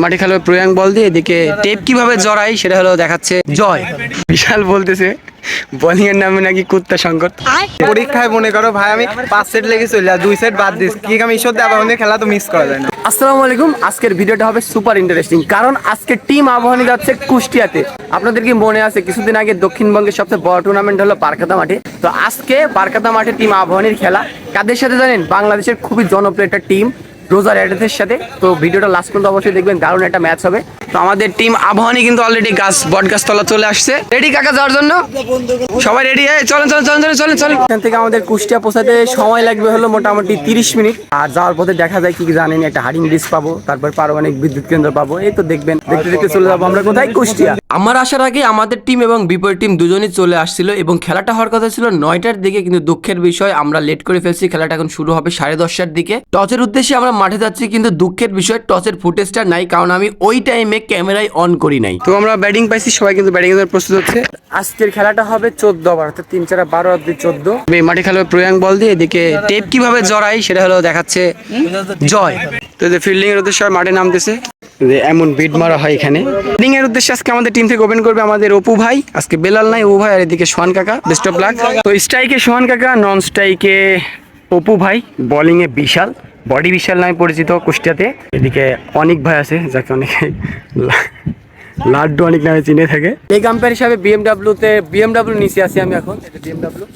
মাঠে খেলা প্রয়াং বল দিয়ে এদিকে টেপ কীভাবে জড়াই সেটা হলো দেখাচ্ছে জয়। বিশাল বলতেছে বোলিং এর নামে নাকি কুত্তা সংকট। পরীক্ষায় মনে করো ভাই আমি পাঁচ সেট লেগে চলে যা দুই সেট বাদ দিস। কি আমি ঈশ্বর খেলা তো মিস করা যায় না। আসসালামু আলাইকুম আজকের ভিডিওটা হবে সুপার ইন্টারেস্টিং কারণ আজকে টিম আবাহনী যাচ্ছে কুষ্টিয়াতে। আপনাদের কি মনে আছে কিছুদিন আগে দক্ষিণবঙ্গের সবচেয়ে বড় টুর্নামেন্ট হলো বারকাতা মাঠে। তো আজকে বারকাতা মাঠে টিম আবাহনীর খেলা কাদের সাথে জানেন? বাংলাদেশের খুবই জনপ্রিয় একটা টিম রোজার অ্যাডেসের সাথে। তো ভিডিওটা লাস্ট পর্যন্ত অবশ্যই দেখবেন দারুণ একটা ম্যাচ হবে। তো আমাদের টিম আবাহনী কিন্তু অলরেডি গাছ বট গাছ তলা চলে আসছে। রেডি কাকা যাওয়ার জন্য? সবাই রেডি হয়ে চলেন চলেন চলেন চলেন চলেন চলেন। এখান থেকে আমাদের কুষ্টিয়া পৌঁছাতে সময় লাগবে হলো মোটামুটি তিরিশ মিনিট। আর যাওয়ার পথে দেখা যায় কি জানেন একটা হারিং ব্রিজ পাবো তারপর পারমাণবিক বিদ্যুৎ কেন্দ্র পাবো। এই তো দেখবেন দেখতে দেখতে চলে যাব আমরা কোথায়? কুষ্টিয়া। আমার আসার আগে আমাদের টিম এবং বিপরীত টিম দুজনই চলে আসছিল এবং খেলাটা হওয়ার কথা ছিল নয়টার দিকে কিন্তু দুঃখের বিষয় আমরা লেট করে ফেলছি খেলাটা এখন শুরু হবে সাড়ে দশটার দিকে। টসের উদ্দেশ্যে আমরা মাঠে যাচ্ছি কিন্তু দুঃখের বিষয় টসের ফুটেজটা নাই কারণ আমি ওই টাইমে ক্যামেরায় অন করি নাই। তো আমরা ব্যাটিং পাইছি সবাই কিন্তু ব্যাটিং এর প্রস্তুত হচ্ছে। আজকের খেলাটা হবে চোদ্দ ওভার অর্থাৎ তিন চার বারো অব্দি চোদ্দ। এই মাঠে খেলা প্রয়াং বল দিয়ে এদিকে টেপ কীভাবে জড়াই সেটা হলো দেখাচ্ছে জয়। তো যে ফিল্ডিং এর উদ্দেশ্যে মাঠে নামতেছে। যে এমন বিট মারা হয় এখানে। ফিল্ডিং এর উদ্দেশ্যে আজকে আমাদের টিম থেকে ওপেন করবে আমাদের অপু ভাই। আজকে বেলাল নাই অপু ভাই আর এদিকে সোহান কাকা। বেস্ট অফ লাক তো স্ট্রাইকে সোহান কাকা নন স্ট্রাইকে অপু ভাই। বোলিং এ বিশাল। বডি বিশাল নামে পরিচিত কুষ্টিয়াতে। এদিকে অনেক ভাই আছে, যাকে অনেকে লাড্ডু অনেক নামে চিনে থাকে। এই আম্পায়ার হিসাবে বিএমডাব্লিউ তে বিএমডাব্লিউ নিচে আছি আমি এখন বিএমডাব্লিউ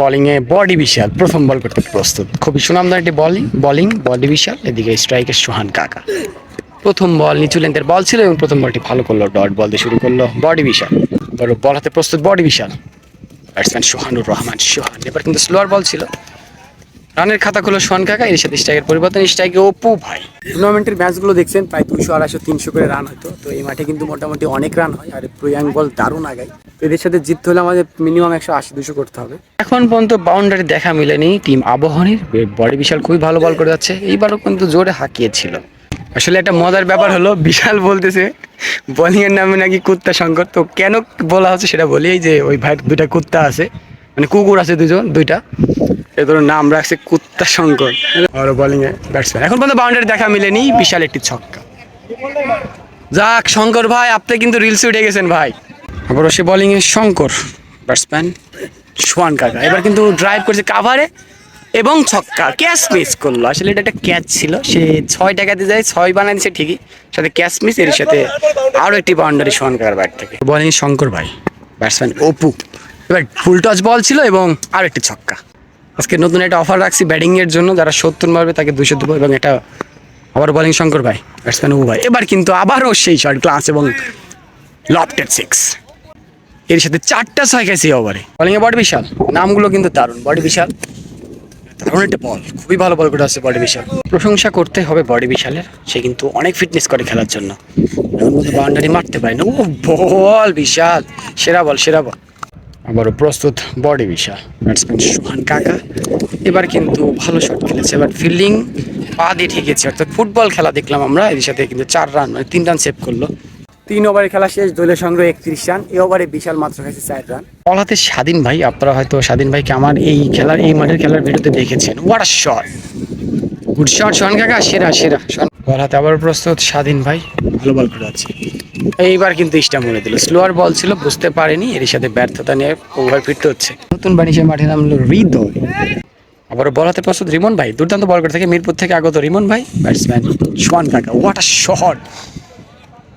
বোলিং এ বডি বিশাল, প্রথম বল করতে প্রস্তুত। খুবই সুনামদার একটি বলিং বোলিং বডি বিশাল, এদিকে স্ট্রাইকের সোহান কাকা। প্রথম বল নিচু লেন্থের বল ছিল এবং প্রথম বলটি ভালো করল ডট বল দিয়ে শুরু করল, বডি বিশাল। বল হাতে প্রস্তুত, বডি বিশাল। ব্যাটসম্যান সোহানুর রহমান, সোহান। এবার কিন্তু স্লোয়ার বল ছিল। রানের খাতা খুলো সোহান কাকা এর সাথে স্ট্রাইকের পরিবর্তন স্ট্রাইকে অপু ভাই। টুর্নামেন্টের ম্যাচগুলো দেখছেন প্রায় দুশো আড়াইশো তিনশো করে রান হতো তো এই মাঠে কিন্তু মোটামুটি অনেক রান হয় আর প্রয়াং বল দারুণ আগায়। তো এদের সাথে জিততে হলে আমাদের মিনিমাম একশো আশি দুশো করতে হবে। এখন পর্যন্ত বাউন্ডারি দেখা মিলেনি টিম আবহানির। বডি বিশাল খুবই ভালো বল করে যাচ্ছে এইবারও কিন্তু জোরে হাঁকিয়েছিল। আসলে একটা মজার ব্যাপার হলো বিশাল বলতেছে বোলিং এর নামে নাকি কুত্তা সংকট। তো কেন বলা হচ্ছে সেটা বলি যে ওই ভাই দুইটা কুত্তা আছে মানে কুকুর আছে দুজন দুইটা। এদের নাম রাখছে কুত্তা শঙ্কর। আর বোলিং এ ব্যাটসম্যান এখন পর্যন্ত বাউন্ডারি দেখা মিলেনি, বিশাল একটি ছক্কা। যাক, শঙ্কর ভাই, আপনি কিন্তু রিলসে উঠে গেছেন ভাই। আবার সে বোলিং এ শঙ্কর ব্যাটসম্যান সোয়ান কাকা। এবার কিন্তু ড্রাইভ করছে কাভারে এবং ছক্কা। ক্যাচ মিস করল। আসলে এটা একটা ক্যাচ ছিল। সে ছয় টাকাতে যায়, ছয় বানাই দিচ্ছে ঠিকই। সাথে ক্যাচ মিস এর সাথে আরও একটি বাউন্ডারি সোয়ান কাকার ব্যাট থেকে। বোলিং শঙ্কর ভাই ব্যাটসম্যান অপু। এবার ফুল টচ বল ছিল এবং আরও একটি ছক্কা। আজকে নতুন একটা অফার রাখছি ব্যাটিং এর জন্য, যারা সত্তর মারবে তাকে দুশো দেবো এবং এটা আবার বোলিং শঙ্কর ভাই ব্যাটসম্যান ভাই। এবার কিন্তু আবারও সেই শট ক্লাস এবং লফটেড সিক্স এর সাথে চারটা ছয় গেছে ওভারে বোলিং এ। বডি বিশাল, নামগুলো কিন্তু দারুণ বডি বিশাল। দারুণ একটা বল খুবই ভালো বল করে আসছে বডি বিশাল। প্রশংসা করতে হবে বডি বিশালের, সে কিন্তু অনেক ফিটনেস করে খেলার জন্য। বাউন্ডারি মারতে পারে না। ও বল বিশাল, সেরা বল সেরা বল আবারও প্রস্তুত বডি বিশা ব্যাটসম্যান সুহান কাকা এবার কিন্তু ভালো শট খেলেছে এবার ফিল্ডিং পা দিয়ে ঠেকেছে। অর্থাৎ ফুটবল খেলা দেখলাম আমরা এর সাথে কিন্তু চার রান মানে তিন রান সেভ করল। তিন ওভারে খেলা শেষ দলীয় সংগ্রহ একত্রিশ রান এ ওভারে বিশাল মাত্র খাইছে চার রান বল হাতে স্বাধীন ভাই আপনারা হয়তো স্বাধীন ভাইকে আমার এই খেলার এই মাঠের খেলার ভিডিওতে দেখেছেন। What a shot good shot Sohan কাকা সেরা সেরা। বল হাতে আবার প্রস্তুত স্বাধীন ভাই। ভালো বল করে আছে এইবার কিন্তু স্টাম্প মনে দিল। স্লোয়ার বল ছিল বুঝতে পারেনি এর সাথে ব্যর্থতা নিয়ে ওভার ফিরতে হচ্ছে। নতুন বাণিজ্যের মাঠে নামলো হৃদয়। আবার বল হাতে প্রস্তুত রিমন ভাই। দুর্দান্ত বল করে থাকে মিরপুর থেকে আগত রিমন ভাই ব্যাটসম্যান সোহান কাকা। হোয়াট আ শট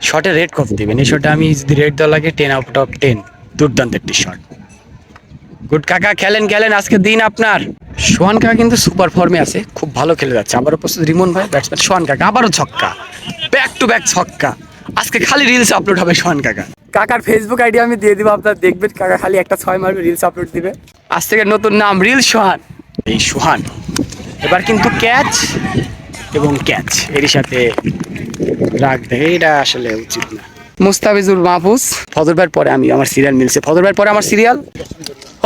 শটে রেড কপ দিবেন। এই শটে আমি যদি রেড দেওয়া লাগে টেন আউট অফ টেন দুর্দান্ত একটি শট গুড কাকা খেলেন খেলেন। আজকে দিন আপনার। সোহান কাকা কিন্তু সুপার ফর্মে আছে খুব ভালো খেলে যাচ্ছে। আবারও প্রস্তুত রিমন ভাই ব্যাটসম্যান সোহান কাকা। আবারও ছক্কা। ব্যাক টু ব্যাক ছক্কা। আজকে খালি রিলস আপলোড হবে সোহান কাকা। কাকার ফেসবুক আইডি আমি দিয়ে দিব আপনারা দেখবেন কাকা খালি একটা ছয় মারবে রিলস আপলোড দিবে। আজ থেকে নতুন নাম রিল সোহান। এই সোহান। এবার কিন্তু ক্যাচ এবং ক্যাচ এরই সাথে রাগ দেখে এটা আসলে উচিত না। মুস্তাফিজুর মাহফুজ ফজরবার পরে আমি আমার সিরিয়াল মিলছে। ফজরবার পরে আমার সিরিয়াল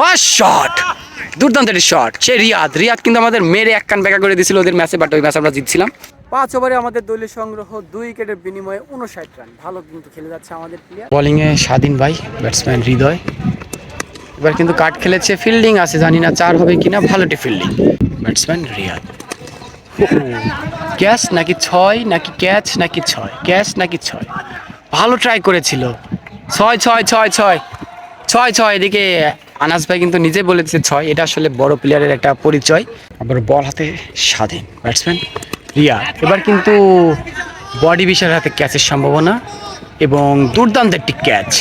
ও শট দুর্দান্ত একটি শট সে রিয়াদ। রিয়াদ কিন্তু আমাদের মেরে এক কান বেকা করে দিয়েছিল ওদের ম্যাচে বাট ওই ম্যাচ আমরা জিতছিলাম। পাঁচ ওভারে আমাদের দলীয় সংগ্রহ দুই উইকেটের বিনিময়ে উনষাট রান। ভালো কিন্তু খেলে যাচ্ছে আমাদের প্লেয়ার বোলিং এ স্বাধীন ভাই ব্যাটসম্যান হৃদয়। এবার কিন্তু কাট খেলেছে ফিল্ডিং আছে, জানি না চার হবে কিনা, ভালো একটি ফিল্ডিং ব্যাটসম্যান রিয়াদ। ক্যাচ নাকি ছয়, নাকি ক্যাচ নাকি ছয় ক্যাচ নাকি ছয়। ভালো ট্রাই করেছিল। ছয় ছয় ছয় ছয় ছয় ছয়, এদিকে আনাস ভাই কিন্তু নিজে বলে দিচ্ছে ছয়, এটা আসলে বড় প্লেয়ারের একটা পরিচয়। আবার বল হাতে স্বাধীন। ব্যাটসম্যান রিয়া, এবার কিন্তু বডি বিশাল হাতে ক্যাচের সম্ভাবনা এবং দুর্দান্ত একটি ক্যাচ।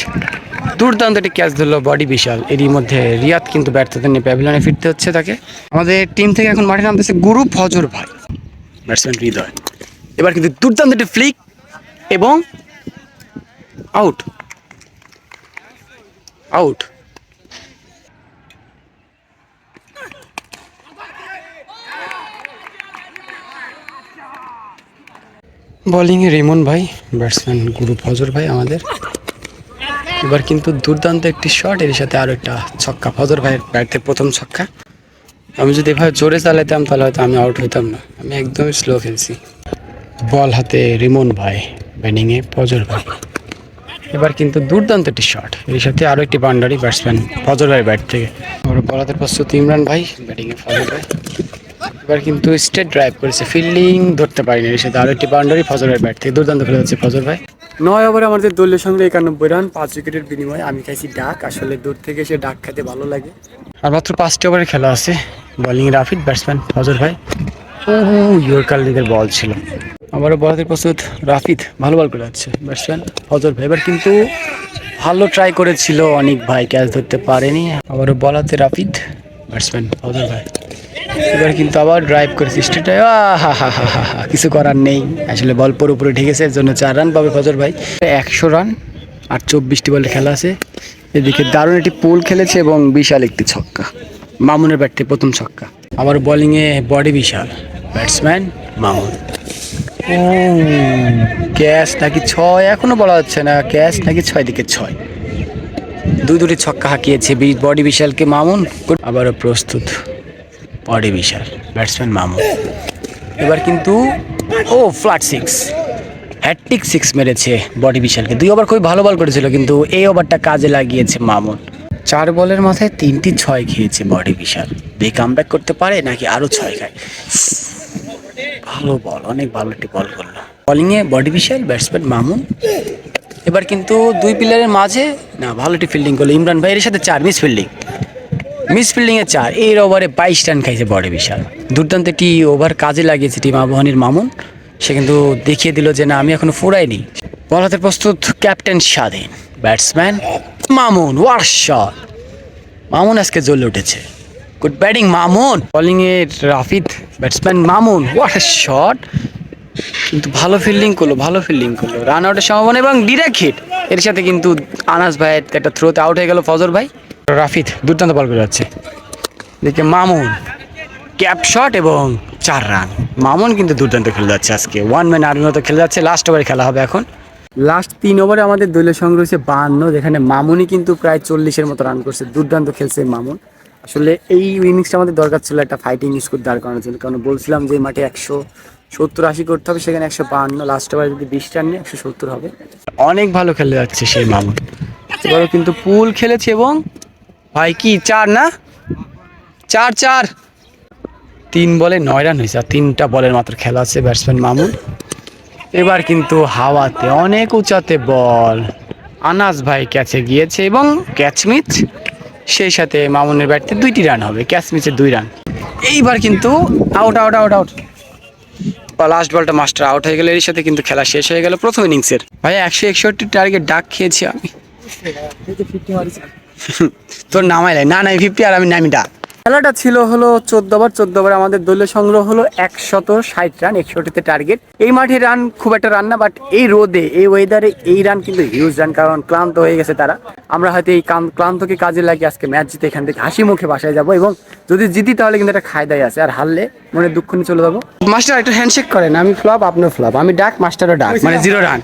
দুর্দান্ত একটি ক্যাচ ধরলো বডি বিশাল। এরই মধ্যে রিয়াদ কিন্তু ব্যর্থতা নিয়ে প্যাভিলনে ফিরতে হচ্ছে তাকে। আমাদের টিম থেকে এখন মাঠে নামতেছে গুরু ফজর ভাই। ব্যাটসম্যান হৃদয়। এবার কিন্তু দুর্দান্ত একটি ফ্লিক এবং আউট আউট বোলিংয়ে রিমন ভাই ব্যাটসম্যান গুরু ফজর ভাই আমাদের। এবার কিন্তু দুর্দান্ত একটি শট এর সাথে আরও একটা ছক্কা। ফজর ভাইয়ের ব্যাটের প্রথম ছক্কা। আমি যদি এভাবে জোরে চালাইতাম, তাহলে হয়তো আমি আউট হইতাম না। আমি একদমই স্লো খেলছি। বল হাতে রিমন ভাই ব্যাটিংয়ে ফজর ভাই। এবার কিন্তু দুর্দান্ত একটি শট এর সাথে আরও একটি বাউন্ডারি ব্যাটসম্যান ফজর ভাই ব্যাট থেকে। ওর বল হাতে প্রস্তুত ইমরান ভাই ব্যাটিংয়ে ফজর ভাই। এবার কিন্তু স্টেট ড্রাইভ করেছে। ফিল্ডিং ধরতে পারিনি এর সাথে। আরও একটি বাউন্ডারি ফজরের ব্যাট থেকে। দুর্দান্ত খেলে যাচ্ছে ফজর ভাই। নয় ওভারে আমাদের দলীয় সঙ্গে একানব্বই রান পাঁচ উইকেটের বিনিময়ে আমি খাইছি ডাক। আসলে দূর থেকে এসে ডাক খেতে ভালো লাগে। আর মাত্র পাঁচটি ওভারে খেলা আছে। বোলিং রাফিদ ব্যাটসম্যান ফজর ভাই। ও ইয়র্কার লিগের বল ছিল। আবারও বলাতে প্রস্তুত রাফিদ ভালো বল করে যাচ্ছে ব্যাটসম্যান ফজর ভাই। এবার কিন্তু ভালো ট্রাই করেছিল অনেক ভাই। ক্যাচ ধরতে পারেনি। আবারও বলাতে রাফিদ ব্যাটসম্যান ফজর ভাই। এবার কিন্তু আবার ড্রাইভ করেছে। স্টেটে হা হা হা হা হা, কিছু করার নেই। আসলে বল পুরোপুরি ঠেকেছে এর জন্য চার রান পাবে ফজর ভাই। একশো রান আর চব্বিশটি বলে খেলা আছে। এদিকে দারুণ একটি পোল খেলেছে এবং বিশাল একটি ছক্কা। মামুনের ব্যাটে প্রথম ছক্কা। আবার বোলিংয়ে বডি বিশাল। ব্যাটসম্যান মামুন। ও ক্যাচ নাকি ছয়? এখনও বলা হচ্ছে না। ক্যাশ নাকি ছয়? দিকে ছয়। দুই দুটি ছক্কা হাঁকিয়েছে। বডি বিশালকে মামুন। আবারও প্রস্তুত। Body Bishal, batsman Mamun. এবার কিন্তু, ও flat six hat trick six মেরেছে বডি বিশালকে। দুই ওভার খুবই ভালো বল করেছিল, কিন্তু এই ওভারটা কাজে লাগিয়েছে মামুন। চার বলের মাথায় তিনটি ছয় খেয়েছে বডি বিশাল। বে কাম করতে পারে নাকি আরও ছয় খায়? ভালো বল অনেক ভালো একটি বল করল। বলিংয়ে বডি বিশাল, ব্যাটসম্যান মামুন। এবার কিন্তু দুই প্লেয়ারের মাঝে, না, ভালো একটি ফিল্ডিং করল। ইমরান ভাই এর সাথে চার মিস ফিল্ডিং মিস ফিল্ডিংয়ে চার এই ওভারে বাইশ রান খাইছে বডি বিশাল। দুর্দান্ত একটি ওভার কাজে লাগিয়েছে টিম আবহানির মামুন। সে কিন্তু দেখিয়ে দিল যে না, আমি এখনও ফুরাইনি। বল হাতে প্রস্তুত captain Swadhin batsman Mamun what shot Mamun আজকে জ্বলে উঠেছে। Good batting Mamun! বোলিং এর Rafid batsman Mamun what shot কিন্তু ভালো ফিল্ডিং করল, ভালো ফিল্ডিং করল। রান আউটের সম্ভাবনা এবং ডিরেক্ট হিট এর সাথে কিন্তু আনাস ভাইয়ের একটা থ্রোতে আউট হয়ে গেল ফজর ভাই। রাফিদ দুর্দান্ত বল করে যাচ্ছে। দেখে মামুন ক্যাপ শট এবং চার রান মামুন কিন্তু দুর্দান্ত খেলে যাচ্ছে আজকে। ওয়ান ম্যান আর্মির মতো খেলে যাচ্ছে। লাস্ট ওভারে খেলা হবে এখন। লাস্ট তিন ওভারে আমাদের দলীয় সংগ্রহ হচ্ছে বাহান্ন যেখানে মামুনই কিন্তু প্রায় চল্লিশের মতো রান করছে। দুর্দান্ত খেলছে মামুন। আসলে এই ইনিংসটা আমাদের দরকার ছিল একটা ফাইটিং স্কোর দাঁড় করানোর জন্য। কারণ বলছিলাম যে মাঠে একশো সত্তর আশি করতে হবে সেখানে একশো বাহান্ন লাস্ট ওভারে যদি বিশ রান নিয়ে একশো সত্তর হবে। অনেক ভালো খেলে যাচ্ছে সেই মামুন। এবারও কিন্তু পুল খেলেছে এবং ভাই, কি চার না? চার চার। তিন বলে নয় রান হয়েছে, আর তিনটা বলের মাত্র খেলা আছে ব্যাটসম্যান মামুন। এবার কিন্তু হাওয়াতে, অনেক উঁচাতে বল। আনাস ভাই ক্যাচে গিয়েছে এবং ক্যাচমিচ সেই সাথে মামুনের ব্যাটতে দুইটি রান হবে ক্যাচ মিচে দুই রান। এইবার কিন্তু out out out out last বলটা মাস্টার আউট হয়ে গেলে এর সাথে কিন্তু খেলা শেষ হয়ে গেল প্রথম ইনিংসের ভাই, একশো একষট্টি টার্গেট ডাক খেয়েছি আমি। তোর নামাইলে না নাই ফিফটি আর আমি নামি ডাক খেলাটা ছিল হলো চোদ্দ ওভার চোদ্দ ওভার আমাদের দলীয় সংগ্রহ হলো একশত ষাট রান একষট্টিতে টার্গেট এই মাঠে রান খুব একটা রান না বাট এই রোদে, এই ওয়েদারে এই রান কিন্তু হিউজ রান কারণ ক্লান্ত হয়ে গেছে তারা। আমরা হয়তো এই ক্লান্তকে কাজে লাগিয়ে আজকে ম্যাচ জিতে এখান থেকে হাসি মুখে বাসায় যাব এবং যদি জিতি তাহলে কিন্তু একটা খায়দাই আছে। আর হারলে মনে দুঃখ নিয়ে চলে যাব। মাস্টার একটু হ্যান্ডশেক করেন আমি ফ্লপ আপনার ফ্লপ আমি ডাক মাস্টারও ডাক মানে জিরো রান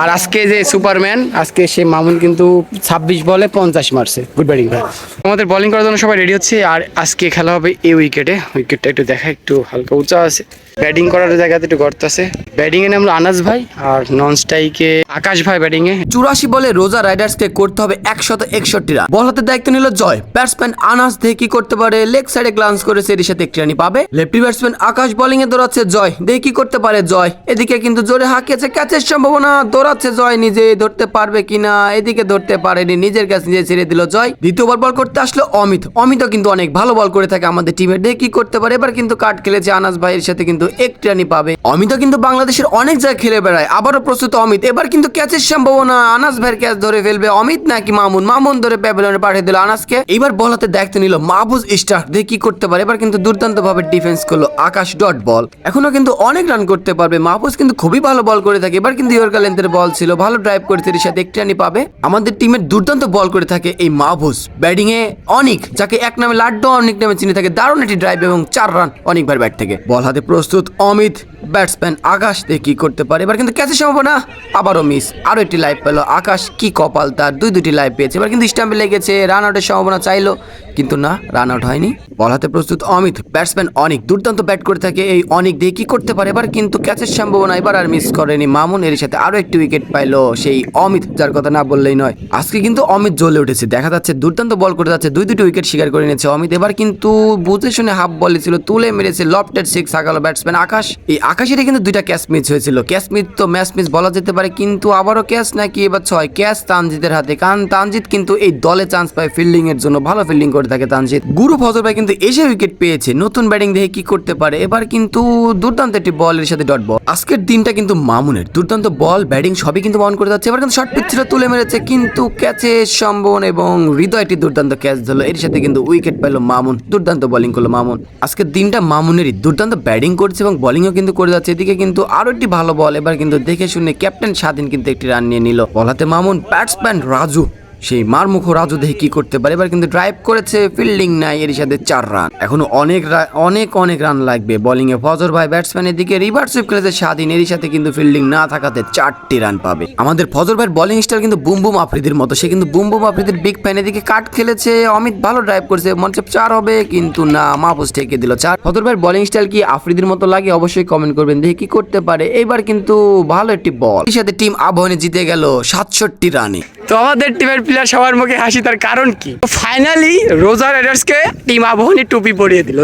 আর আজকে যে সুপারম্যান আজকে সে মামুন কিন্তু ছাব্বিশ বলে পঞ্চাশ মারছে। গুড ব্যাটিং ভাই। আমাদের বলিং করার জন্য সবাই রেডি হচ্ছে আর আজকে খেলা হবে এই উইকেটে উইকেটটা একটু দেখা একটু হালকা উঁচা আছে। ব্যাটিং করার জায়গাতে একটু গর্ত আছে। ব্যাটিং এ নামলো আনাস ভাই আর নন স্ট্রাইকে আকাশ ভাই ব্যাটিং এ। চুরাশি বলে রোজা রাইডার্সকে করতে হবে একশত একষট্টি রান বল হাতে দায়িত্ব নিল জয়। ব্যাটসম্যান আনাস দেখে কি করতে পারে? লেগ সাইডে গ্লান্স করে সেটির সাথে একটি রানি পাবে। লেফটি ব্যাটসম্যান আকাশ বোলিং এ দৌড়াচ্ছে জয়। দেখে কি করতে পারে জয়? এদিকে কিন্তু জোরে হাঁকিয়েছে ক্যাচের সম্ভাবনা। দৌড়াচ্ছে জয় নিজে ধরতে পারবে কিনা? এদিকে ধরতে পারেনি, নিজের ক্যাচ নিজে ছেড়ে দিল জয়। দ্বিতীয়বার বল করতে আসলো অমিত। অমিতও কিন্তু অনেক ভালো বল করে থাকে আমাদের টিমের কি করতে পারে? এবার কিন্তু কাট খেলেছে আনাস ভাইয়ের সাথে কিন্তু একটি রানি পাবে। অমিতও কিন্তু বাংলাদেশের অনেক জায়গায় খেলে বেড়ায়। আবারও প্রস্তুত অমিত। এবার কিন্তু ক্যাচের সম্ভাবনা আনাস ভাইয়ের ক্যাচ ধরে ফেলবে অমিত নাকি মামুন? মামুন ধরে প্যাভিলনে পাঠিয়ে দিল আনাসকে। এবার বল হাতে দায়িত্ব নিল মাহবুজ স্টার দেখে কি করতে পারে? এবার কিন্তু দুর্দান্ত ভাবে ডিফেন্স করল আকাশ ডট বল এখনও কিন্তু অনেক রান করতে পারবে। মাহবুজ কিন্তু খুবই ভালো বল করে থাকে। এবার কিন্তু ইয়র্কা লেন্থের বল ছিল। ভালো ড্রাইভ করে এর সাথে একটি রানি পাবে। আমাদের টিমের দুর্দান্ত বল করে থাকে এই মাহবুজ। ব্যাটিং এ অনিক, যাকে এক নামে লাড্ডু, অনেক নামে চিনে থাকে, দারুণ একটি ড্রাইভ এবং চার রান অনেক ভাই ব্যাট থেকে। বল হাতে প্রস্তুত। অমিত ব্যাটসম্যান আকাশ দিয়ে কী করতে পারে? এবার কিন্তু ক্যাচের সম্ভাবনা আবারও মিস। আরও একটি লাইভ পেল আকাশ, কি কপাল তার? দুই দুটি লাইভ পেয়েছে। এবার কিন্তু স্টাম্পে লেগেছে, রান আউটের সম্ভাবনা চাইলো। কিন্তু না রান আউট হয়নি। বল হাতে প্রস্তুত অমিত। ব্যাটসম্যান অনেক দুর্দান্ত ব্যাট করে থাকে। এই অনেক দিয়ে কি করতে পারে? এবার কিন্তু ক্যাচের সম্ভাবনা এবার আর মিস করেনি মামুন। এর সাথে আরও একটি উইকেট পাইলো সেই অমিত, যার কথা না বললেই নয়। আজকে কিন্তু অমিত জ্বলে উঠেছে। দেখা যাচ্ছে দুর্দান্ত বল করে যাচ্ছে। দুই দুটি উইকেট শিকার করে নিয়েছে অমিত। এবার কিন্তু বুঝে শুনে হাফ বলে ছিল, তুলে মেরেছে লফটেড সিক্স আগালো ব্যাটসম্যান আকাশ। এই আকাশের কিন্তু দুইটা ক্যাচ মিস হয়েছিল। ক্যাচ মিস তো ম্যাচ মিস বলা যেতে পারে, কিন্তু আবারও ক্যাচ নাকি এবার ছয়। ক্যাচ তানজিদের হাতে। কারণ তানজিদ কিন্তু এই দলে চান্স পায় ফিল্ডিং এর জন্য, ভালো ফিল্ডিং করে থাকে তানজিদ। গুরু ফজর ভাই কিন্তু এসে উইকেট পেয়েছে। নতুন ব্যাটিং দেখে কি করতে পারে? এবার কিন্তু দুর্দান্ত একটি বলের সাথে ডট বল আজকের দিনটা কিন্তু মামুনের। দুর্দান্ত বল ব্যাটিং সবই কিন্তু অন করে যাচ্ছে। এবার কিন্তু শর্ট পিচ তুলে মেরেছে, কিন্তু ক্যাচে সম্ভাবনা এবং হৃদয় একটি দুর্দান্ত ক্যাচ ধরলো। এর সাথে কিন্তু উইকেট পেল মামুন। দুর্দান্ত বলিং করল মামুন। আজকের দিনটা মামুনেরই। দুর্দান্ত ব্যাটিং করছে এবং বোলিংও কিন্তু করে যাচ্ছে। এদিকে কিন্তু আরও একটি ভালো বল এবার কিন্তু দেখে শুনে ক্যাপ্টেন স্বাধীন কিন্তু একটি রান নিয়ে নিল। বলাতে মামুন ব্যাটসম্যান রাজু। সেই মারমুখ রাজু দেখে কি করতে পারে? এবার কিন্তু ড্রাইভ করেছে ফিল্ডিং নাই এর সাথে চার রান এখনও অনেক অনেক অনেক রান লাগবে। বোলিং এ ফজর ভাই ব্যাটসম্যানের দিকে রিভার্স সুইপ খেলেছে স্বাধীন। এর সাথে কিন্তু ফিল্ডিং না থাকাতে চারটি রান পাবে। আমাদের ফজর ভাইয়ের বোলিং স্টাইল কিন্তু বুম বুম আফ্রিদির মতো। সে কিন্তু বুম বুম আফ্রিদির বিগ ফ্যান দিকে কাট খেলেছে, অমিত ভালো ড্রাইভ করেছে হচ্ছে চার হবে, কিন্তু না, মাহফুজ ঠেকে দিল চার। ফজর ভাইয়ের বোলিং স্টাইল কি আফ্রিদির মতো লাগে? অবশ্যই কমেন্ট করবেন, দেখে কি করতে পারে। এইবার কিন্তু ভালো একটি বল এর সাথে টিম আবহানে জিতে গেল সাতষট্টি রানে তো আমাদের টিমের প্লেয়ার সবার মুখে হাসি তার কারণ কি? ফাইনালি রোজার রাইডার্সকে টিম আবহনী টুপি পরিয়ে দিল।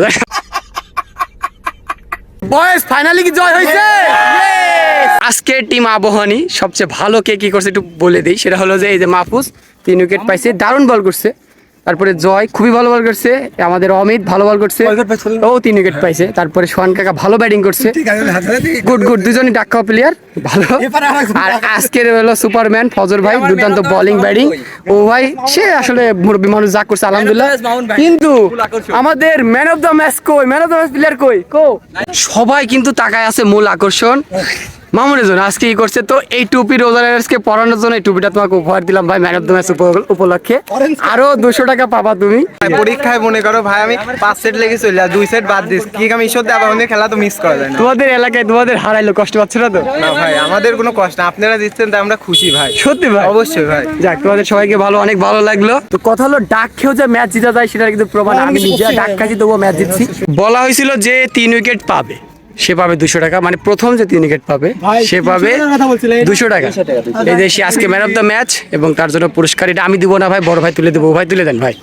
বয়স ফাইনালি কি জয় হয়েছে? আজকে টিম আবহানী সবচেয়ে ভালো কে কি করছে একটু বলে দিই। সেটা হলো যে এই যে মাহফুজ তিন উইকেট পাইছে দারুণ বল করছে। তারপরে জয় খুবই ভালো বল করছে আমাদের অমিত ভালো বল করছে। ও তিন উইকেট পাইছে। তারপরে সোহান কাকা ভালো ব্যাটিং করছে। গুড গুড দুজনই ডাক খাওয়া প্লেয়ার ভালো আর আজকের হলো সুপারম্যান ফজর ভাই দুর্দান্ত বোলিং ব্যাটিং ও ভাই সে আসলে মুরব্বী মানুষ যা করছে আলহামদুলিল্লাহ। কিন্তু আমাদের ম্যান অফ দ্য ম্যাচ কই? Man of the match player কই? কো? সবাই কিন্তু তাকায় আছে মূল আকর্ষণ। মামুনের জন্য আজকে কি করছে? তো এই টুপি রোজারার্সকে পরানোর জন্য এই টুপিটা তোমাকে উপহার দিলাম ভাই ম্যান অফ দ্য ম্যাচ উপলক্ষে। আরও দুশো টাকা পাবা তুমি। ভাই, পরীক্ষায় মনে করো ভাই আমি পাঁচ সেট লেগে চলে আর দুই সেট বাদ দিস কি আমি ঈশ্বর দেওয়া আমাদের খেলা তো মিস করা যায় না। তোমাদের এলাকায় তোমাদের হারাইলো কষ্ট পাচ্ছ না তো? না ভাই আমাদের কোনো কষ্ট না। আপনারা দিচ্ছেন তাই আমরা খুশি ভাই। সত্যি ভাই? অবশ্যই ভাই। যাক তোমাদের সবাইকে ভালো অনেক ভালো লাগল। তো কথা হলো ডাক খেয়েও যে ম্যাচ জিতা যায় সেটার কিন্তু প্রমাণ আমি নিজে ডাক খাচ্ছি তবুও ম্যাচ জিতছি। বলা হয়েছিল যে তিন উইকেট পাবে। সে পাবে দুশো টাকা। মানে প্রথম যে তিন উইকেট পাবে সে পাবে দুশো টাকা। এই যে সে আজকে ম্যান অফ দ্য ম্যাচ এবং তার জন্য পুরস্কার এটা আমি দিব না ভাই বড় ভাই তুলে দেবো ভাই তুলে দেন ভাই।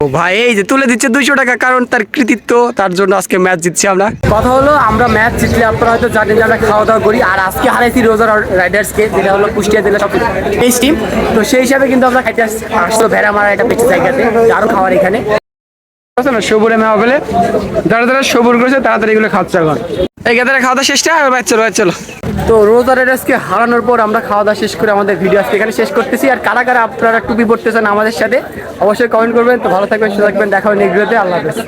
ও ভাই এই যে তুলে দিচ্ছে দুইশো টাকা কারণ তার কৃতিত্ব তার জন্য আজকে ম্যাচ জিতছি আমরা। কথা হলো আমরা ম্যাচ জিতলে আপনারা হয়তো জানেন যে আমরা খাওয়া দাওয়া করি আর আজকে হারাইছি রোজার রাইডার্সকে যেটা হলো কুষ্টিয়া জেলা সব বেস্ট টিম তো সেই হিসাবে কিন্তু আমরা খাইতে আস- আসছো ভেড়া মারা একটা বেশি জায়গাতে আরও খাওয়ার এখানে। সবুরে মেওয়া বলে যারা যারা সবুর করেছে তাড়াতাড়ি এগুলো খাচ্ছে এখন। এই গেদারে খাওয়া দাওয়া শেষটা আর বাইর চলো বাইর চলো। তো রোজা আজকে হারানোর পর আমরা খাওয়া দাওয়া শেষ করে আমাদের ভিডিও আজকে এখানে শেষ করতেছি। আর কারা কারা আপনারা টুপি পড়তেছেন আমাদের সাথে, অবশ্যই কমেন্ট করবেন। তো ভালো থাকবেন, সুস্থ থাকবেন, দেখা হবে নেক্সট আল্লাহ হাফেজ।